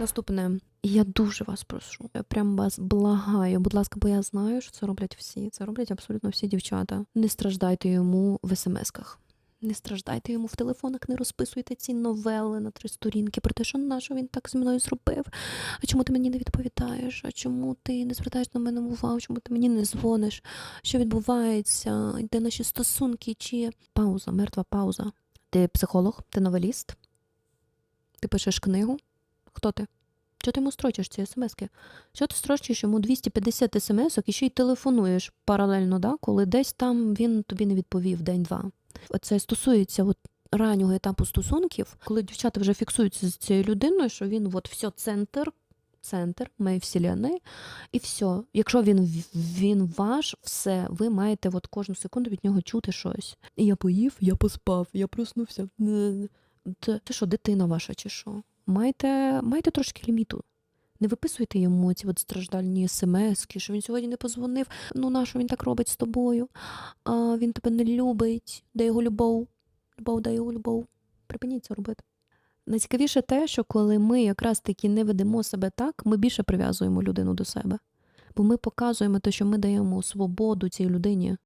Наступне. Я дуже вас прошу. Я прям вас благаю. Будь ласка, бо я знаю, що це роблять всі. Це роблять абсолютно всі дівчата. Не страждайте йому в смс-ках. Не страждайте йому в телефонах, не розписуйте ці новели на три сторінки про те, що на що він так зі мною зробив. А чому ти мені не відповідаєш? А чому ти не звертаєш на мене увагу? Чому ти мені не дзвониш? Що відбувається? Де наші стосунки? Чи пауза, мертва пауза? Ти психолог, ти новеліст? Ти пишеш книгу? Хто ти? Чого ти йому строчиш ці смски? Що ти строчиш йому 250 смс і ще й телефонуєш паралельно, да? коли десь там він тобі не відповів день-два. Це стосується от раннього етапу стосунків, коли дівчата вже фіксуються з цією людиною, що він от все центр, центр моєї вселенної, і все. Якщо він, він ваш, все, ви маєте от кожну секунду від нього чути щось. Я поїв, я поспав, я проснувся. Це що, дитина ваша чи що? Майте, майте трошки ліміту. Не виписуйте йому ці от страждальні смски, що він сьогодні не позвонив. Ну, на що він так робить з тобою? А, він тебе не любить, де його любов? Любов, де його любов. Припиніть це робити. Найцікавіше те, що коли ми якраз таки не ведемо себе так, ми більше прив'язуємо людину до себе. Бо ми показуємо те, що ми даємо свободу цій людині.